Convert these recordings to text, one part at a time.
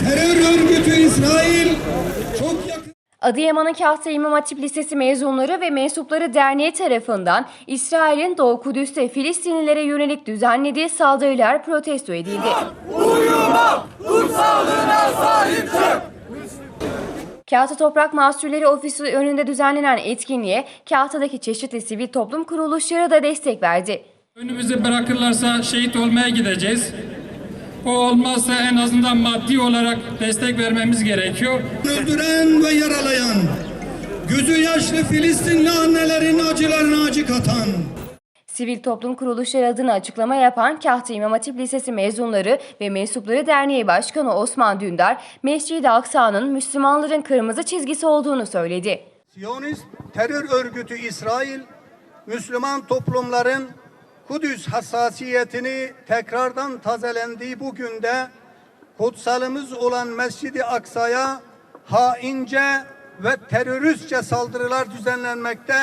terör örgütü İsrail çok yakın Adıyaman'ın Kahta İmam Hatip Lisesi mezunları ve mensupları derneği tarafından İsrail'in Doğu Kudüs'te Filistinlilere yönelik düzenlediği saldırılar protesto edildi. Kahta Toprak Mahsulleri Ofisi önünde düzenlenen etkinliğe Kahta'daki çeşitli sivil toplum kuruluşları da destek verdi. Önümüzü bırakırlarsa şehit olmaya gideceğiz. O olmazsa en azından maddi olarak destek vermemiz gerekiyor. öldüren ve yaralayan, gözü yaşlı Filistinli annelerin acılarına acı katan, Sivil Toplum Kuruluşları adına açıklama yapan Kahta İmam Hatip Lisesi mezunları ve mensupları derneği başkanı Osman Dündar, Mescid-i Aksa'nın Müslümanların kırmızı çizgisi olduğunu söyledi. Siyonist terör örgütü İsrail, Müslüman toplumların Kudüs hassasiyetini tekrardan tazelendiği bu günde kutsalımız olan Mescid-i Aksa'ya haince ve teröristçe saldırılar düzenlenmekte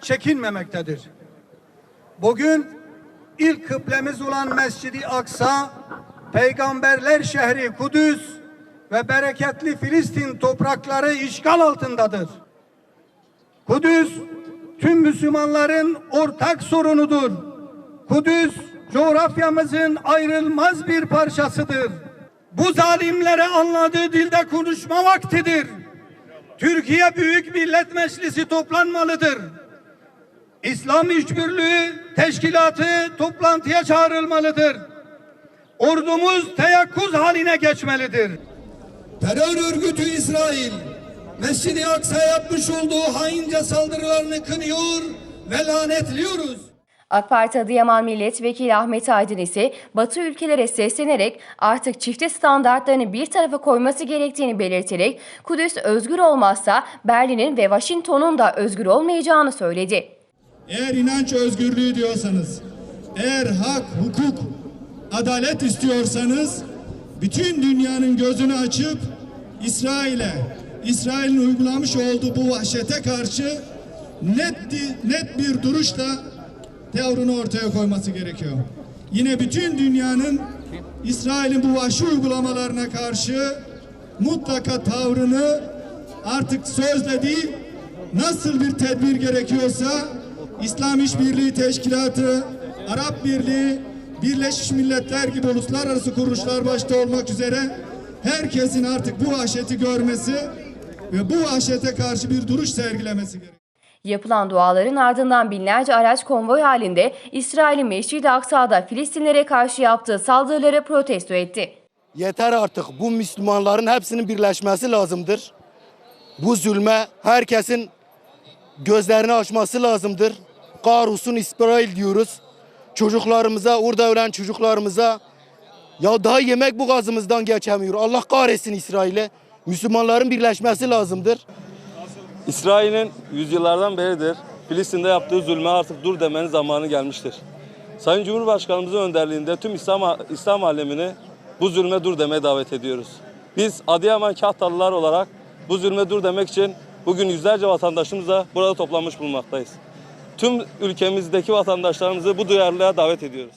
çekinmemektedir. Bugün ilk kıblemiz olan Mescid-i Aksa, peygamberler şehri Kudüs ve bereketli Filistin toprakları işgal altındadır. Kudüs tüm Müslümanların ortak sorunudur. Kudüs coğrafyamızın ayrılmaz bir parçasıdır. Bu zalimlere anladığı dilde konuşma vaktidir. Türkiye Büyük Millet Meclisi toplanmalıdır. İslam İşbirliği Teşkilatı toplantıya çağrılmalıdır. Ordumuz teyakkuz haline geçmelidir. Terör örgütü İsrail Mescid-i Aksa yapmış olduğu haince saldırılarını kınıyor ve lanetliyoruz. AK Parti Adıyaman Milletvekili Ahmet Aydın ise Batı ülkelere seslenerek artık çifte standartlarını bir tarafa koyması gerektiğini belirterek Kudüs özgür olmazsa Berlin'in ve Washington'un da özgür olmayacağını söyledi. Eğer inanç özgürlüğü diyorsanız, eğer hak, hukuk, adalet istiyorsanız bütün dünyanın gözünü açıp İsrail'e, İsrail'in uygulamış olduğu bu vahşete karşı net net bir duruşla tavrını ortaya koyması gerekiyor. Yine bütün dünyanın İsrail'in bu vahşi uygulamalarına karşı mutlaka tavrını artık sözle değil nasıl bir tedbir gerekiyorsa İslam İşbirliği Teşkilatı, Arap Birliği, Birleşmiş Milletler gibi uluslararası kuruluşlar başta olmak üzere herkesin artık bu vahşeti görmesi ve bu vahşete karşı bir duruş sergilemesi gerekiyor. Yapılan duaların ardından binlerce araç konvoy halinde İsrail'in Mescid-i Aksa'da Filistinlere karşı yaptığı saldırıları protesto etti. Yeter artık bu Müslümanların hepsinin birleşmesi lazımdır. Bu zulme herkesin gözlerini açması lazımdır. Kahrolsun İsrail diyoruz. Çocuklarımıza, orada ölen çocuklarımıza ya daha yemek bu gazımızdan geçemiyor. Allah kahretsin İsrail'e. Müslümanların birleşmesi lazımdır. İsrail'in yüzyıllardan beridir Filistin'de yaptığı zulme artık dur demenin zamanı gelmiştir. Sayın Cumhurbaşkanımızın önderliğinde tüm İslam, İslam alemini bu zulme dur demeye davet ediyoruz. Biz Adıyaman Kahtalılar olarak bu zulme dur demek için bugün yüzlerce vatandaşımızla burada toplanmış bulunmaktayız. Tüm ülkemizdeki vatandaşlarımızı bu duyarlılığa davet ediyoruz.